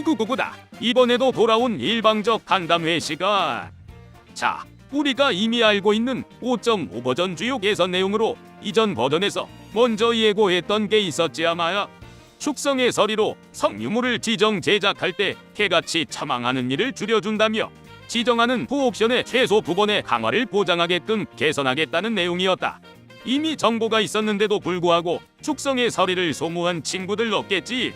구구구구다. 이번에도 돌아온 일방적 간담회 시간. 자, 우리가 이미 알고 있는 5.5 버전 주요 개선 내용으로 이전 버전에서 먼저 예고했던 게 있었지 아마야. 축성의 서리로 성유물을 지정 제작할 때 개같이 처망하는 일을 줄여준다며 지정하는 부옥션의 최소 부번의 강화를 보장하게끔 개선하겠다는 내용이었다. 이미 정보가 있었는데도 불구하고 축성의 서리를 소무한 친구들 없겠지.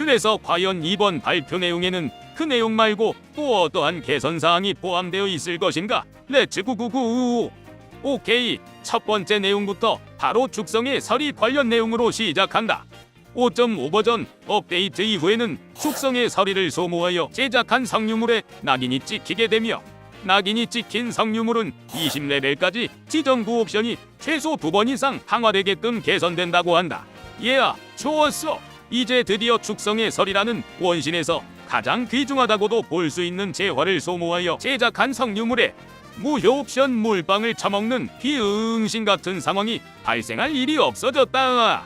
그래서 과연 이번 발표 내용에는 그 내용 말고 또 어떠한 개선 사항이 포함되어 있을 것인가? 렛츠 구구구. 오케이. 첫 번째 내용부터 바로 축성의 서리 관련 내용으로 시작한다. 5.5 버전 업데이트 이후에는 축성의 서리를 소모하여 제작한 성유물에 낙인이 찍히게 되며 낙인이 찍힌 성유물은 20레벨까지 지정 구 옵션이 최소 두 번 이상 강화되게끔 개선된다고 한다. 예아, 좋았어. 이제 드디어 축성의 설이라는 원신에서 가장 귀중하다고도 볼 수 있는 재화를 소모하여 제작한 성유물에 무효 옵션 물방을 처먹는 비응신 같은 상황이 발생할 일이 없어졌다.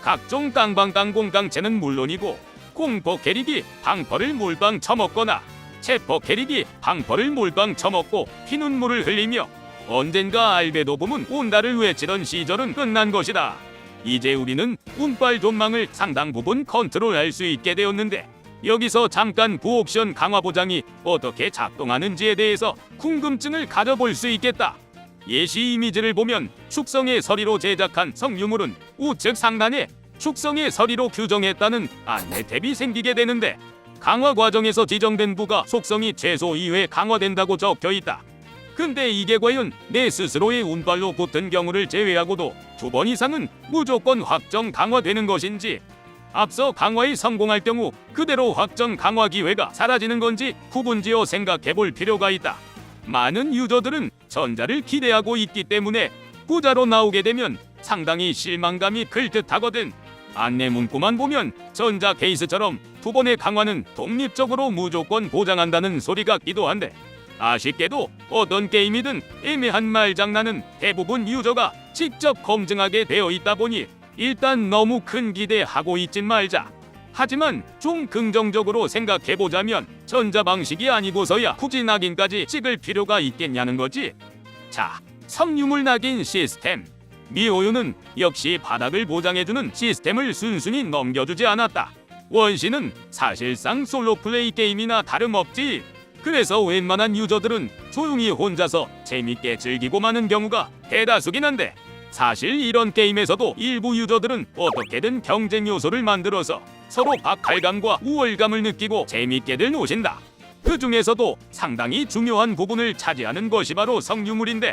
각종 땅방 땅공 강체는 물론이고 공포 캐릭이 방퍼를 물방 처먹거나 체포 캐릭이 방퍼를 물방 처먹고 피눈물을 흘리며 언젠가 알베도 부문 온다를 외치던 시절은 끝난 것이다. 이제 우리는 운빨 존망을 상당 부분 컨트롤할 수 있게 되었는데 여기서 잠깐 부옥션 강화 보장이 어떻게 작동하는지에 대해서 궁금증을 가져볼 수 있겠다. 예시 이미지를 보면 축성의 서리로 제작한 성유물은 우측 상단에 축성의 서리로 규정했다는 안내 탭이 생기게 되는데 강화 과정에서 지정된 부가 속성이 최소 2회 강화된다고 적혀 있다. 근데 이게 과연 내 스스로의 운빨로 붙은 경우를 제외하고도 두 번 이상은 무조건 확정 강화되는 것인지 앞서 강화에 성공할 경우 그대로 확정 강화 기회가 사라지는 건지 구분지어 생각해 볼 필요가 있다. 많은 유저들은 전자를 기대하고 있기 때문에 부자로 나오게 되면 상당히 실망감이 클 듯하거든. 안내 문구만 보면 전자 케이스처럼 두 번의 강화는 독립적으로 무조건 보장한다는 소리 같기도 한데 아쉽게도 어떤 게임이든 애매한 말장난은 대부분 유저가 직접 검증하게 되어 있다 보니 일단 너무 큰 기대하고 있진 말자. 하지만 좀 긍정적으로 생각해 보자면 전자 방식이 아니고서야 굳이 낙인까지 찍을 필요가 있겠냐는 거지. 자, 성유물 낙인 시스템. 미호유는 역시 바닥을 보장해주는 시스템을 순순히 넘겨주지 않았다. 원신은 사실상 솔로 플레이 게임이나 다름없지. 그래서 웬만한 유저들은 조용히 혼자서 재밌게 즐기고 마는 경우가 대다수긴 한데 사실 이런 게임에서도 일부 유저들은 어떻게든 경쟁 요소를 만들어서 서로 박탈감과 우월감을 느끼고 재밌게들 노신다. 그 중에서도 상당히 중요한 부분을 차지하는 것이 바로 성유물인데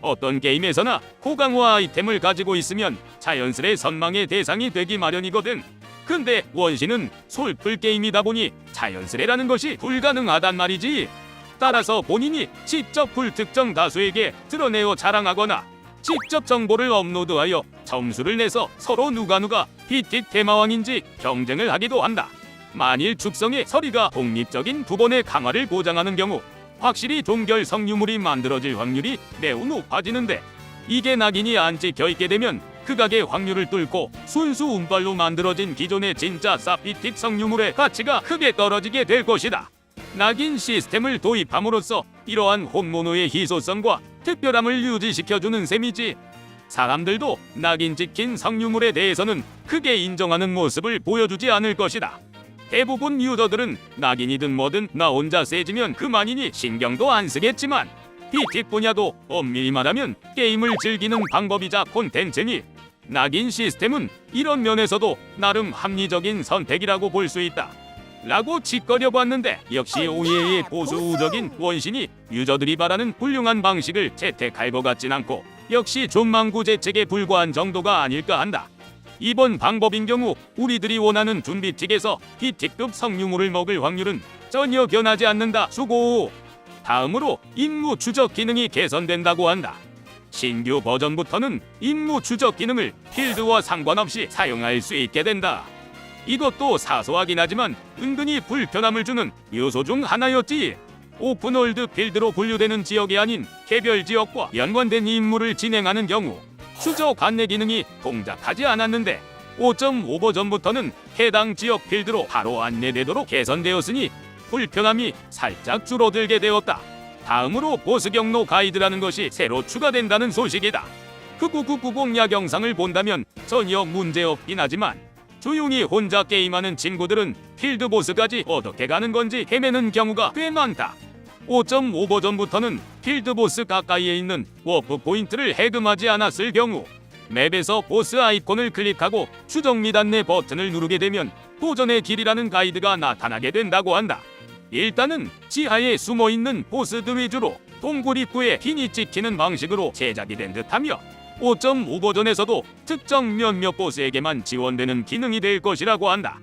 어떤 게임에서나 고강화 아이템을 가지고 있으면 자연스레 선망의 대상이 되기 마련이거든. 근데 원신은 솔플 게임이다 보니 자연스레라는 것이 불가능하단 말이지. 따라서 본인이 직접 불특정 다수에게 드러내어 자랑하거나 직접 정보를 업로드하여 점수를 내서 서로 누가 누가 비틱 대마왕인지 경쟁을 하기도 한다. 만일 축성의 서리가 독립적인 두 번의 강화를 보장하는 경우 확실히 동결 성유물이 만들어질 확률이 매우 높아지는데 이게 낙인이 안 찍혀 있게 되면 극악의 확률을 뚫고 순수 운빨로 만들어진 기존의 진짜 사피틱 성유물의 가치가 크게 떨어지게 될 것이다. 낙인 시스템을 도입함으로써 이러한 혼모노의 희소성과 특별함을 유지시켜주는 셈이지. 사람들도 낙인 찍힌 성유물에 대해서는 크게 인정하는 모습을 보여주지 않을 것이다. 대부분 유저들은 낙인이든 뭐든 나 혼자 세지면 그만이니 신경도 안 쓰겠지만 비틱 분야도 엄밀히 말하면 게임을 즐기는 방법이자 콘텐츠니 낙인 시스템은 이런 면에서도 나름 합리적인 선택이라고 볼 수 있다. 라고 짓거려 봤는데 역시 오예의 보수적인 원신이 유저들이 바라는 훌륭한 방식을 채택할 것 같진 않고 역시 존망구 재책에 불과한 정도가 아닐까 한다. 이번 방법인 경우 우리들이 원하는 준비틱에서 B틱급 성유물을 먹을 확률은 전혀 변하지 않는다. 수고. 다음으로 임무 추적 기능이 개선된다고 한다. 신규 버전부터는 임무 추적 기능을 필드와 상관없이 사용할 수 있게 된다. 이것도 사소하긴 하지만 은근히 불편함을 주는 요소 중 하나였지. 오픈월드 필드로 분류되는 지역이 아닌 개별 지역과 연관된 임무를 진행하는 경우 추적 안내 기능이 동작하지 않았는데 5.5 버전부터는 해당 지역 필드로 바로 안내되도록 개선되었으니 불편함이 살짝 줄어들게 되었다. 다음으로 보스 경로 가이드라는 것이 새로 추가된다는 소식이다. 그9990 야경상을 본다면 전혀 문제없긴 하지만 조용히 혼자 게임하는 친구들은 필드 보스까지 어떻게 가는 건지 헤매는 경우가 꽤 많다. 5.5 버전부터는 필드 보스 가까이에 있는 워프 포인트를 해금하지 않았을 경우 맵에서 보스 아이콘을 클릭하고 추적 및 안내 버튼을 누르게 되면 도전의 길이라는 가이드가 나타나게 된다고 한다. 일단은 지하에 숨어 있는 보스들 위주로 동굴 입구에 핀이 찍히는 방식으로 제작이 된 듯하며 5.5 버전에서도 특정 몇몇 보스에게만 지원되는 기능이 될 것이라고 한다.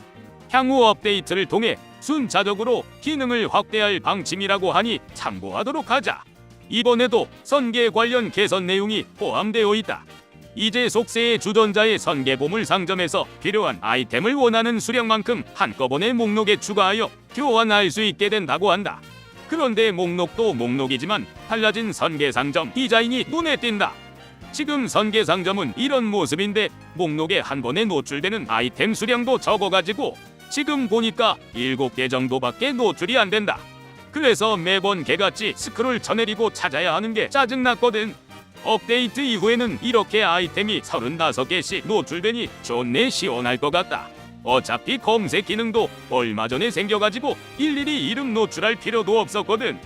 향후 업데이트를 통해 순차적으로 기능을 확대할 방침이라고 하니 참고하도록 하자. 이번에도 선계 관련 개선 내용이 포함되어 있다. 이제 속세의 주전자의 선계 보물 상점에서 필요한 아이템을 원하는 수량만큼 한꺼번에 목록에 추가하여 교환할 수 있게 된다고 한다. 그런데 목록도 목록이지만 달라진 선계 상점 디자인이 눈에 띈다. 지금 선계 상점은 이런 모습인데 목록에 한 번에 노출되는 아이템 수량도 적어가지고 지금 보니까 7개 정도밖에 노출이 안 된다. 그래서 매번 개같이 스크롤 쳐내리고 찾아야 하는 게 짜증났거든. 업데이트 이후에는 이렇게 아이템이 35개씩 노출되니 좋네 시원할 것 같다. 어차피 검색 기능도 얼마 전에 생겨가지고 일일이 이름 노출할 필요도 없었거든.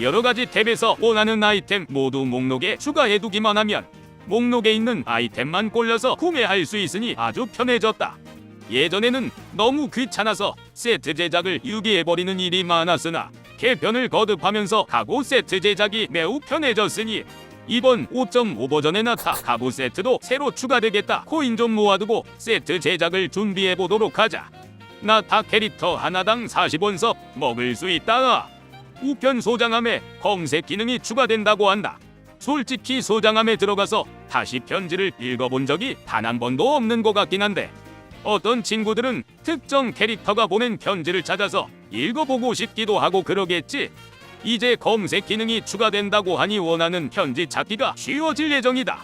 여러 가지 탭에서 원하는 아이템 모두 목록에 추가해두기만 하면 목록에 있는 아이템만 골라서 구매할 수 있으니 아주 편해졌다. 예전에는 너무 귀찮아서 세트 제작을 유기해버리는 일이 많았으나 개편을 거듭하면서 가구 세트 제작이 매우 편해졌으니 이번 5.5 버전에 나타 가구 세트도 새로 추가되겠다. 코인 좀 모아두고 세트 제작을 준비해 보도록 하자. 나타 캐릭터 하나당 40원석 먹을 수 있다. 우편 소장함에 검색 기능이 추가된다고 한다. 솔직히 소장함에 들어가서 다시 편지를 읽어본 적이 단 한 번도 없는 것 같긴 한데 어떤 친구들은 특정 캐릭터가 보낸 편지를 찾아서 읽어보고 싶기도 하고 그러겠지. 이제 검색 기능이 추가된다고 하니 원하는 편지 찾기가 쉬워질 예정이다.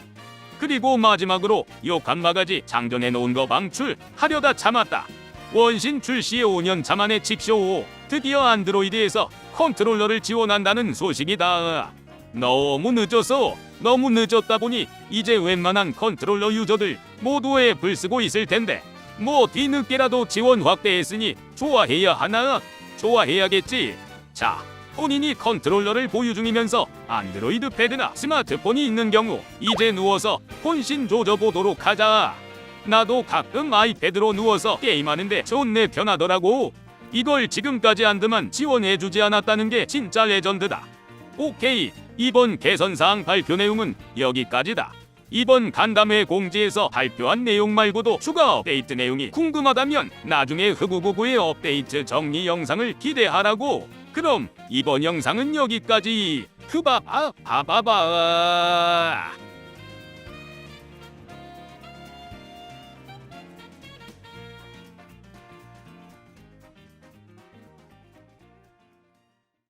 그리고 마지막으로 욕한 마가지 장전해 놓은 거 방출 하려다 참았다. 원신 출시에 5년 차 만에 직쇼 드디어 안드로이드에서 컨트롤러를 지원한다는 소식이다. 너무 늦었어. 너무 늦었다 보니 이제 웬만한 컨트롤러 유저들 모두 앱을 쓰고 있을 텐데 뭐 뒤늦게라도 지원 확대했으니 좋아해야 하나? 좋아해야겠지. 자, 본인이 컨트롤러를 보유 중이면서 안드로이드 패드나 스마트폰이 있는 경우 이제 누워서 혼신 조져 보도록 하자. 나도 가끔 아이패드로 누워서 게임하는데 좋네 편하더라고. 이걸 지금까지 안드만 지원해주지 않았다는 게 진짜 레전드다. 오케이 이번 개선사항 발표 내용은 여기까지다. 이번 간담회 공지에서 발표한 내용 말고도 추가 업데이트 내용이 궁금하다면 나중에 흑우구구의 업데이트 정리 영상을 기대하라고. 그럼 이번 영상은 여기까지. 흐바바 바바바.